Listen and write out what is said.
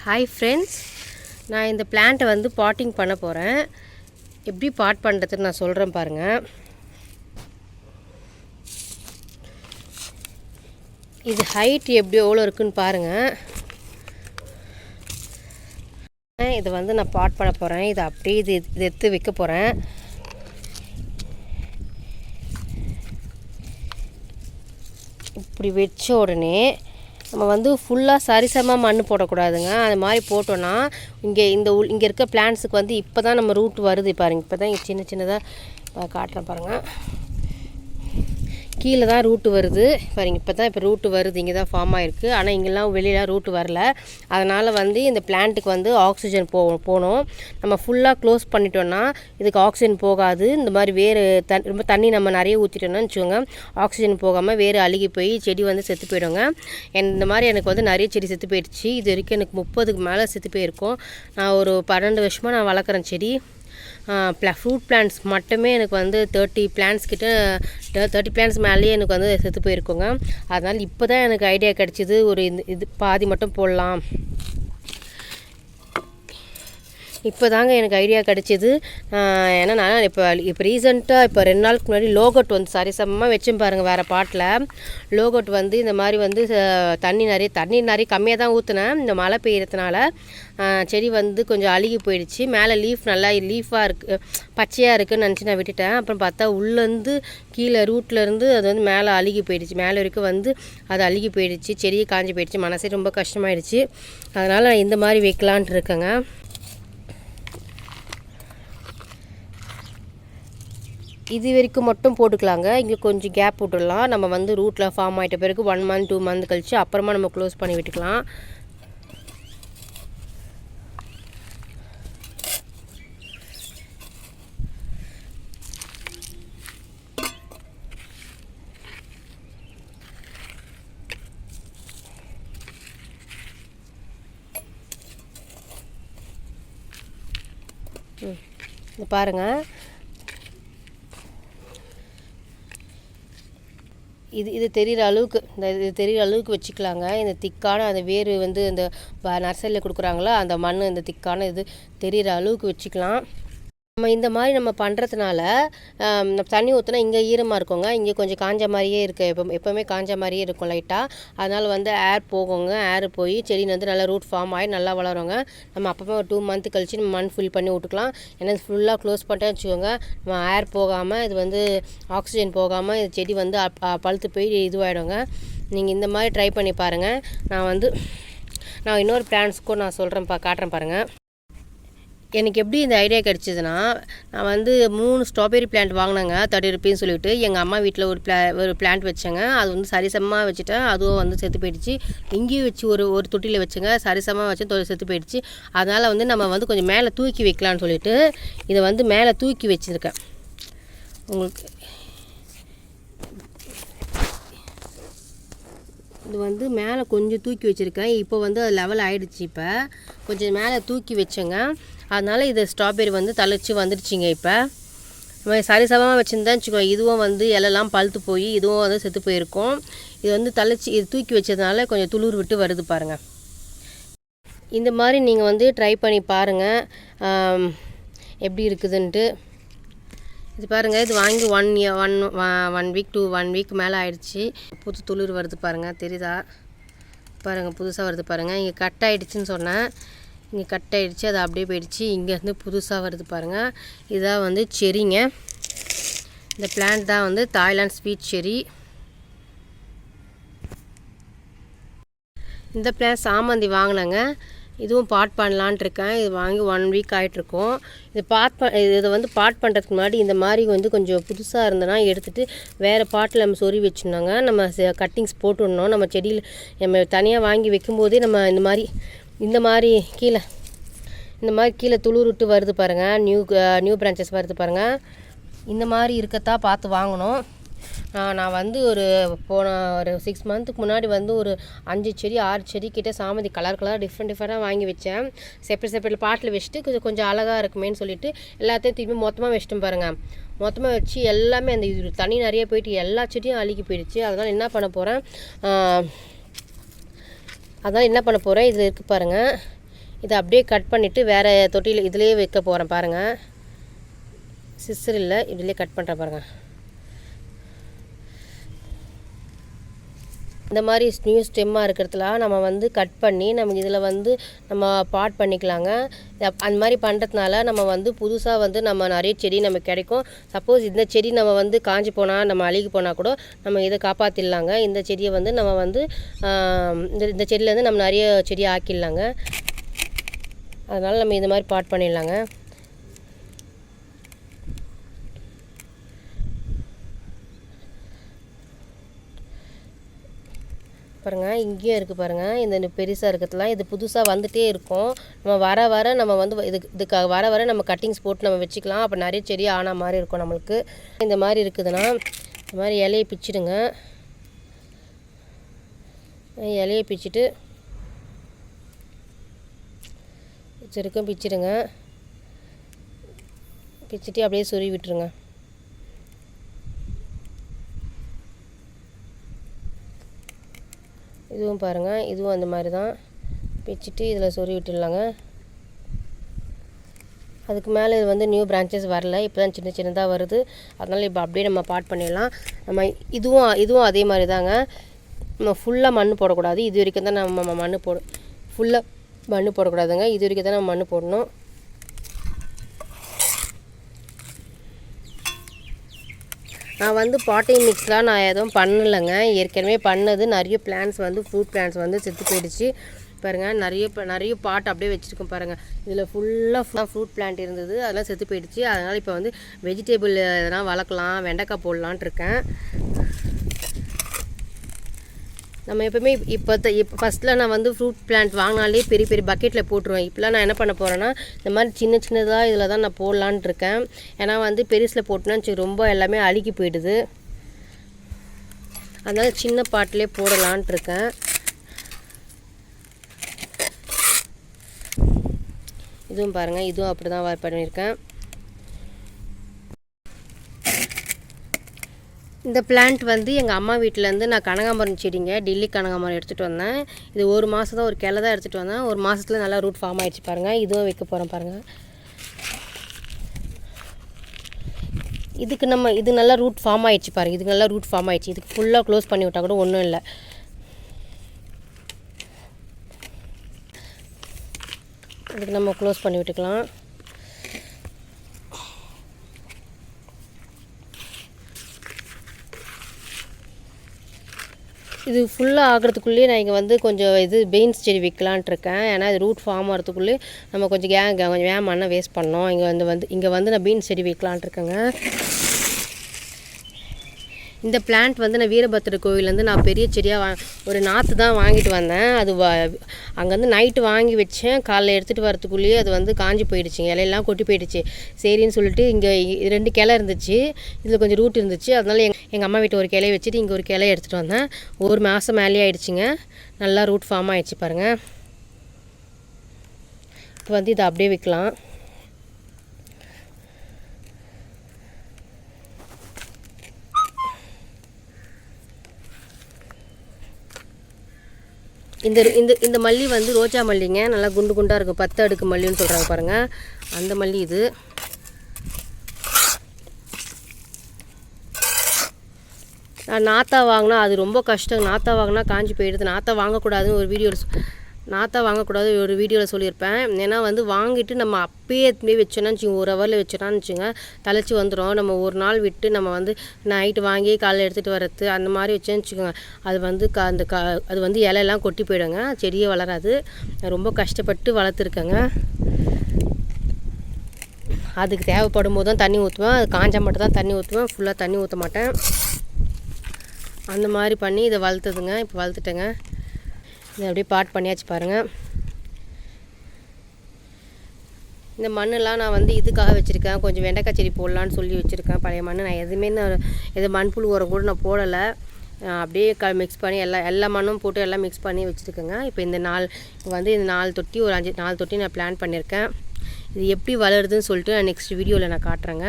Hi friends நான் இந்த பிளான்ட்டை வந்து பாட்டிங் பண்ண போகிறேன் எப்படி பாட் பண்ணுறதுன்னு நான் சொல்கிறேன் பாருங்கள் இது ஹைட் எப்படி எவ்வளோ இருக்குன்னு பாருங்கள் இதை வந்து நான் பாட் பண்ண போகிறேன் இதை அப்படியே இது இது எடுத்து வைக்க போகிறேன் இப்படி வச்ச உடனே நம்ம வந்து ஃபுல்லாக சரிசமாக மண் போடக்கூடாதுங்க. அது மாதிரி போட்டோன்னா இங்கே இந்த உள் இங்கே இருக்க பிளான்ஸுக்கு வந்து இப்போ தான் நம்ம ரூட் வருது பாருங்க. இப்போ தான் சின்ன சின்னதாக காட்டுறேன் பாருங்கள் கீழே தான் ரூட்டு வருது. பாருங்க இப்போ தான் இப்போ ரூட்டு வருது இங்கே தான் ஃபார்ம் ஆகிருக்கு ஆனால் இங்கெல்லாம் வெளியில் ரூட்டு வரல. அதனால் வந்து இந்த பிளான்ட்டுக்கு வந்து ஆக்சிஜன் போ போகணும் நம்ம ஃபுல்லாக க்ளோஸ் பண்ணிட்டோன்னா இதுக்கு ஆக்சிஜன் போகாது. இந்த மாதிரி வேறு தண் ரொம்ப தண்ணி நம்ம நிறைய ஊற்றிட்டோம்னா வச்சுக்கோங்க ஆக்சிஜன் போகாமல் வேறு அழுகி போய் செடி வந்து செத்து போயிடுங்க. என் இந்த மாதிரி எனக்கு வந்து நிறைய செடி செத்து போயிடுச்சு. இது வரைக்கும் எனக்கு முப்பதுக்கு மேலே செத்து போயிருக்கும். நான் ஒரு பன்னெண்டு வருஷமாக நான் வளர்க்குறேன் செடி. ப்ளா ஃப்ரூட் பிளான்ஸ் மட்டுமே எனக்கு வந்து தேர்ட்டி பிளான்ஸ் கிட்ட தேர்ட்டி பிளான்ஸ் மேலேயே எனக்கு வந்து செத்து போயிருக்கோங்க. அதனால் இப்போ தான் எனக்கு ஐடியா கிடச்சிது ஒரு இந்த இது பாதி மட்டும் போடலாம். இப்போ தாங்க எனக்கு ஐடியா கிடச்சிது. ஏன்னா நான் இப்போ இப்போ ரீசெண்டாக இப்போ ரெண்டு நாளுக்கு முன்னாடி லோகட் வந்து சரிசமமாக வச்சும் பாருங்கள் வேறு பாட்டில். லோகட் வந்து இந்த மாதிரி வந்து தண்ணி நிறைய தண்ணி நிறைய கம்மியாக தான் ஊற்றினேன் இந்த மழை பெய்யறதுனால. செடி வந்து கொஞ்சம் அழுகி போயிடுச்சு. மேலே லீஃப் நல்லா லீஃபாக இருக்குது பச்சையாக இருக்குதுன்னு நினச்சி நான் விட்டுட்டேன். அப்புறம் பார்த்தா உள்ளேருந்து கீழே ரூட்லேருந்து அது வந்து மேலே அழுகி போயிடுச்சு. மேலே வரைக்கும் வந்து அது அழுகி போயிடுச்சு. செடியை காஞ்சி போயிடுச்சு. மனசே ரொம்ப கஷ்டமாயிடுச்சு. அதனால் நான் இந்த மாதிரி வைக்கலான்ட்டு இருக்கேங்க. இது வரைக்கும் மட்டும் போட்டுக்கலாங்க. இங்கே கொஞ்சம் கேப் விட்டுடலாம். நம்ம வந்து ரூட்டில் ஃபார்ம் ஆகிட்ட பிறகு ஒன் மந்த் டூ மந்த் கழித்து அப்புறமா நம்ம க்ளோஸ் பண்ணி விட்டுக்கலாம். இது பாருங்கள் இது இது தெரிகிற அளவுக்கு இந்த இது தெரிகிற அளவுக்கு வச்சுக்கலாங்க. இந்த திக்கான அந்த வேர் வந்து இந்த நர்சரியில் கொடுக்குறாங்களோ அந்த மண் இந்த திக்கான இது தெரிகிற அளவுக்கு வச்சுக்கலாம். நம்ம இந்த மாதிரி நம்ம பண்ணுறதுனால நம்ம தண்ணி ஊற்றினா இங்கே ஈரமாக இருக்குங்க. இங்கே கொஞ்சம் காஞ்ச மாதிரியே இருக்கு. எப்போ எப்போவுமே காஞ்ச மாதிரியே இருக்கும் லைட்டாக அதனால் வந்து ஏர் போகுங்க. ஏர் போய் செடி வந்து நல்லா ரூட் ஃபார்ம் ஆகி நல்லா வளருங்க. நம்ம அப்பப்போ ஒரு டூ மந்த் கழிச்சு நம்ம மண் ஃபில் பண்ணி விட்டுக்கலாம் ஏன்னா ஃபுல்லாக க்ளோஸ் பண்ணிட்டே வச்சுக்கோங்க. நம்ம ஏர் போகாமல் இது வந்து ஆக்சிஜன் போகாமல் இது செடி வந்து பழுத்து போய் இதுவாகிடுங்க நீங்கள் இந்த மாதிரி ட்ரை பண்ணி பாருங்கள் நான் வந்து நான் இன்னொரு பிளான்ஸ்க்கும் நான் சொல்கிறேன் பா காட்டுறேன் பாருங்கள் எனக்கு எப்படி இந்த ஐடியா கிடச்சிதுன்னா நான் வந்து மூணு ஸ்ட்ராபெரி பிளான்ட் வாங்கினேங்க. தேர்ட்டி ருபீன்னு சொல்லிட்டு. எங்கள் அம்மா வீட்டில் ஒரு பிளா ஒரு பிளான்ட் வச்சேங்க. அது வந்து சரிசமமாக வச்சுட்டேன் அதுவும் வந்து செத்து போயிடுச்சு. இங்கேயும் வச்சு ஒரு ஒரு தொட்டியில் வச்சுங்க. சரிசமமாக வச்சு செத்து போயிடுச்சு. அதனால் வந்து நம்ம வந்து கொஞ்சம் மேலே தூக்கி வைக்கலான்னு சொல்லிட்டு இதை வந்து மேலே தூக்கி வச்சுருக்கேன். உங்களுக்கு இது வந்து மேலே கொஞ்சம் தூக்கி வச்சுருக்கேன். இப்போ வந்து அது லெவல் ஆகிடுச்சு இப்போ. கொஞ்சம் மேலே தூக்கி வச்சேங்க. அதனால் இது ஸ்ட்ராபெரி வந்து தழைச்சி வந்துடுச்சிங்க இப்போ. சரிசமமாக வச்சுருந்தா வச்சுக்கோ இதுவும் வந்து இலெல்லாம் பழுத்து போய் இதுவும் வந்து செத்து போயிருக்கும். இது வந்து தழைச்சி இது தூக்கி வச்சதுனால கொஞ்சம் துளிர் விட்டு வருது பாருங்கள் இந்த மாதிரி நீங்கள் வந்து ட்ரை பண்ணி பாருங்கள் எப்படி இருக்குதுன்ட்டு. இது பாருங்கள் இது வாங்கி one year one one week two one week மேலே ஆயிடுச்சு. புது துளிர் வருது பாருங்கள் தெரியுதா? பாருங்கள் புதுசாக வருது பாருங்கள் இங்கே கட் ஆகிடுச்சின்னு சொன்னேன். இங்கே கட் ஆகிடுச்சி அது அப்படியே போயிடுச்சு. இங்கேருந்து புதுசாக வருது பாருங்கள் இதான் வந்து செரிங்க. இந்த பிளான்ட் தான் வந்து தாய்லாந்து ஸ்வீட் செரி இந்த பிளான் சாமந்தி வாங்கினாங்க. இதுவும் பாட் பண்ணலான்ட்டு இருக்கேன் இது வாங்கி ஒன் வீக் ஆகிட்ருக்கோம் இது பாட் ப இதை வந்து பாட் பண்ணுறதுக்கு முன்னாடி இந்த மாதிரி வந்து கொஞ்சம் புதுசாக இருந்தனா எடுத்துகிட்டு வேறு பாட்டில் நம்ம சொறி வச்சுருந்தாங்க நம்ம கட்டிங்ஸ் போட்டுடணும். நம்ம செடியில் நம்ம தனியாக வாங்கி வைக்கும்போதே நம்ம இந்த மாதிரி இந்த மாதிரி கீழே இந்த மாதிரி கீழே துளிர் விட்டு வருது பாருங்கள் நியூ நியூ பிரான்ச்சஸ் வருது பாருங்கள் இந்த மாதிரி இருக்கத்தான் பார்த்து வாங்கணும். நான் வந்து ஒரு போன ஒரு சிக்ஸ் மந்த்துக்கு முன்னாடி வந்து ஒரு அஞ்சு செடி ஆறு செடி கிட்டே சாமந்தி கலர் கலர் டிஃப்ரெண்ட் டிஃப்ரெண்ட்டாக வாங்கி வச்சேன். செப்பரேட் செப்பரேட் பாட்டில் வச்சுட்டு கொஞ்சம் கொஞ்சம் அழகாக இருக்குமேன்னு சொல்லிட்டு எல்லாத்தையும் திரும்பி மொத்தமாக வச்சுட்டு பாருங்கள் மொத்தமாக வச்சு எல்லாமே அந்த இது தண்ணி நிறைய போயிட்டு எல்லா செடியும் அழுகி போயிடுச்சு. அதனால் என்ன பண்ண போகிறேன் அதான் என்ன பண்ண போகிறேன் இதில் இருக்குது பாருங்கள் இதை அப்படியே கட் பண்ணிவிட்டு வேறு தொட்டியில் இதுலேயே வைக்க போகிறேன் பாருங்கள் சிஸ்டர் இல்லை இதுலேயே கட் பண்ணுறேன் பாருங்கள் இந்த மாதிரி நியூ ஸ்டெம்மாக இருக்கிறதுலாம் நம்ம வந்து கட் பண்ணி நமக்கு இதில் வந்து நம்ம பாட் பண்ணிக்கலாங்க. அந்த மாதிரி பண்ணுறதுனால நம்ம வந்து புதுசாக வந்து நம்ம நிறைய செடி நமக்கு கிடைக்கும். சப்போஸ் இந்த செடி நம்ம வந்து காஞ்சி போனால் நம்ம அழுகி போனால் கூட நம்ம இதை காப்பாற்றிடலாங்க இந்த செடியை வந்து நம்ம வந்து இந்த இந்த செடியிலேருந்து நம்ம நிறைய செடி ஆக்கிடலாங்க. அதனால் நம்ம இது மாதிரி பாட் பண்ணிடலாங்க. பாருங்கள் இங்கேயும் இருக்குது பாருங்கள் இந்த பெருசாக இருக்கிறதுலாம் இது புதுசாக வந்துட்டே இருக்கும். நம்ம வர வர நம்ம வந்து இதுக்கு இதுக்கு வர வர நம்ம கட்டிங்ஸ் போட்டு நம்ம வச்சுக்கலாம். அப்போ நிறைய செடி ஆன மாதிரி இருக்கும் நம்மளுக்கு. இந்த மாதிரி இருக்குதுன்னா இந்த மாதிரி இலையை பிச்சிடுங்க. இலையை பிச்சிட்டு வச்சுருக்கேன் பிச்சிடுங்க. பிச்சிட்டு அப்படியே சொருவி விட்டுருங்க. இதுவும் பாருங்கள் இதுவும் அந்த மாதிரி தான் பிச்சுட்டு இதில் சொறி விட்டுடலாங்க. அதுக்கு மேலே இது வந்து நியூ பிரான்ச்சஸ் வரல. இப்போ தான் சின்ன சின்னதாக வருது. அதனால் இப்போ அப்படியே நம்ம பாட் பண்ணிடலாம். நம்ம இதுவும் இதுவும் அதே மாதிரி தாங்க நம்ம ஃபுல்லாக மண் போடக்கூடாது. இது வரைக்கும் தான் நம்ம மண் போடு ஃபுல்லாக மண் போடக்கூடாதுங்க. இது வரைக்கும் தான் நம்ம மண் போடணும். நான் வந்து பாட்டிங் மிக்ஸ்லாம் நான் எதுவும் பண்ணலைங்க. ஏற்கனவே பண்ணது நிறைய பிளான்ஸ் வந்து ஃப்ரூட் பிளான்ஸ் வந்து செத்து போயிடுச்சு. பாருங்கள் நிறைய நிறைய பாட் அப்படியே வச்சுருக்கோம் பாருங்கள் இதில் ஃபுல்லாக ஃபுல்லாக ஃப்ரூட் பிளான்ட் இருந்தது அதெல்லாம் செத்து போயிடுச்சு. அதனால் இப்போ வந்து வெஜிடேபிள் எதனா வளர்க்கலாம் வெண்டைக்காய் போடலான்ட்டு இருக்கேன். நம்ம எப்பவுமே இப்போ இப்போ ஃபஸ்ட்டில் நான் வந்து ஃப்ரூட் பிளான்ட் வாங்கினாலே பெரிய பெரிய பக்கெட்டில் போட்டுருவேன். இப்போலாம் நான் என்ன பண்ண போகிறேன்னா இந்த மாதிரி சின்ன சின்னதாக இதில் தான் நான் போடலான் இருக்கேன். ஏன்னா வந்து பெருசில் போட்டோன்னா ரொம்ப எல்லாமே அழுகி போயிடுது. அதனால் சின்ன பாட்டிலே போடலான் இருக்கேன். இதுவும் பாருங்கள் இதுவும் அப்படி தான் பண்ணியிருக்கேன். இந்த பிளான்ட் வந்து எங்கள் அம்மா வீட்டிலேருந்து நான் கனகாமரம் செடிங்க டெல்லி கனகாமரம் எடுத்துகிட்டு வந்தேன். இது ஒரு மாதம் தான் ஒரு கிளை தான் எடுத்துகிட்டு வந்தேன். ஒரு மாதத்துல நல்லா ரூட் ஃபார்ம் ஆகிடுச்சு பாருங்கள் இதுவும் வைக்க போகிறோம் பாருங்கள் இதுக்கு நம்ம இது நல்லா ரூட் ஃபார்ம் ஆகிடுச்சு பாருங்கள் இதுக்கு நல்லா ரூட் ஃபார்ம் ஆகிடுச்சு இதுக்கு ஃபுல்லாக க்ளோஸ் பண்ணி விட்டால் கூட ஒன்றும் இல்லை. இதுக்கு நம்ம க்ளோஸ் பண்ணி விட்டுக்கலாம். இது ஃபுல்லாக ஆகிறதுக்குள்ளேயே நான் இங்கே வந்து கொஞ்சம் இது பீன்ஸ் செடி வைக்கலான்ட்டு இருக்கேன். ஏன்னா இது ரூட் ஃபார்ம் ஆகிறதுக்குள்ளே நம்ம கொஞ்சம் கே கொஞ்சம் வேன் வேஸ்ட் பண்ணோம். இங்கே வந்து வந்து இங்கே வந்து நான் பீன்ஸ் செடி வைக்கலான்ட்டு இருக்கேங்க. இந்த பிளான்ட் வந்து நான் வீரபத்திர கோவிலேருந்து நான் பெரிய செடியாக வா ஒரு நாற்று தான் வாங்கிட்டு வந்தேன். அது வ அங்கேருந்து நைட்டு வாங்கி வச்சேன். காலைல எடுத்துகிட்டு வரத்துக்குள்ளேயே அது வந்து காஞ்சி போயிடுச்சுங்க இலையெல்லாம் கொட்டி போயிடுச்சு. சரின்னு சொல்லிட்டு இங்கே ரெண்டு கிளை இருந்துச்சு. இதில் கொஞ்சம் ரூட் இருந்துச்சு. அதனால எங் எங்கள் அம்மா வீட்டு ஒரு கிளைய வச்சுட்டு இங்கே ஒரு கிளைய எடுத்துகிட்டு வந்தேன். ஒரு மாதம் மேலே ஆயிடுச்சுங்க. நல்லா ரூட் ஃபார்ம் ஆயிடுச்சு பாருங்கள் இப்போ வந்து இதை அப்படியே விற்கலாம். இந்த இந்த இந்த மல்லி வந்து ரோஜா மல்லிங்க. நல்லா குண்டு குண்டாக இருக்கும் பத்து அடுக்கு மல்லின்னு சொல்கிறாங்க பாருங்கள் அந்த மல்லி இது. நான் நாத்தா வாங்கினா அது ரொம்ப கஷ்டம். நாத்தா வாங்கினா காஞ்சி போயிடுது. நாத்தா வாங்கக்கூடாதுன்னு ஒரு வீடியோவில் நாத்தா வாங்கக்கூடாது ஒரு வீடியோவில் சொல்லியிருப்பேன். ஏன்னா வந்து வாங்கிட்டு நம்ம அப்பயே எடுத்துட்டு வச்சோன்னா வச்சுங்க ஒரு ஹவரில் வச்சோன்னா வச்சுங்க தலைச்சி வந்துடும் நம்ம ஒரு நாள் விட்டு நம்ம வந்து நைட்டு வாங்கி காலைல எடுத்துகிட்டு வரது அந்த மாதிரி வச்சோன்னு வச்சுக்கோங்க. அது வந்து க அந்த க அது வந்து இலையெல்லாம் கொட்டி போயிடுங்க. செடியே வளராது. ரொம்ப கஷ்டப்பட்டு வளர்த்துருக்கேங்க. அதுக்கு தேவைப்படும் போது தான் தண்ணி ஊற்றுவேன் அது காஞ்சா மட்டும் தான் தண்ணி ஊற்றுவேன் ஃபுல்லாக தண்ணி ஊற்ற மாட்டேன். அந்த மாதிரி பண்ணி இதை வளர்த்துதுங்க. இப்போ வளர்த்துட்டேங்க. இதை அப்படியே பாட் பண்ணியாச்சு பாருங்கள் இந்த மண்ணெல்லாம் நான் வந்து இதுக்காக வச்சுருக்கேன். கொஞ்சம் வெண்டைக்காய் செடி போடலான்னு சொல்லி வச்சுருக்கேன். பழைய மண் நான் எதுவுமே நான் எது மண்புழு உரம் கூட நான் போடலை. அப்படியே க மிக்ஸ் பண்ணி எல்லா எல்லா மண்ணும் போட்டு எல்லாம் மிக்ஸ் பண்ணி வச்சுருக்கேங்க. இப்போ இந்த நாள் இப்போ வந்து இந்த நாலு தொட்டி ஒரு அஞ்சு நாலு தொட்டி நான் பிளான் பண்ணியிருக்கேன். இது எப்படி வளருதுன்னு சொல்லிட்டு நான் நெக்ஸ்ட் வீடியோவில் நான் காட்டுறேங்க.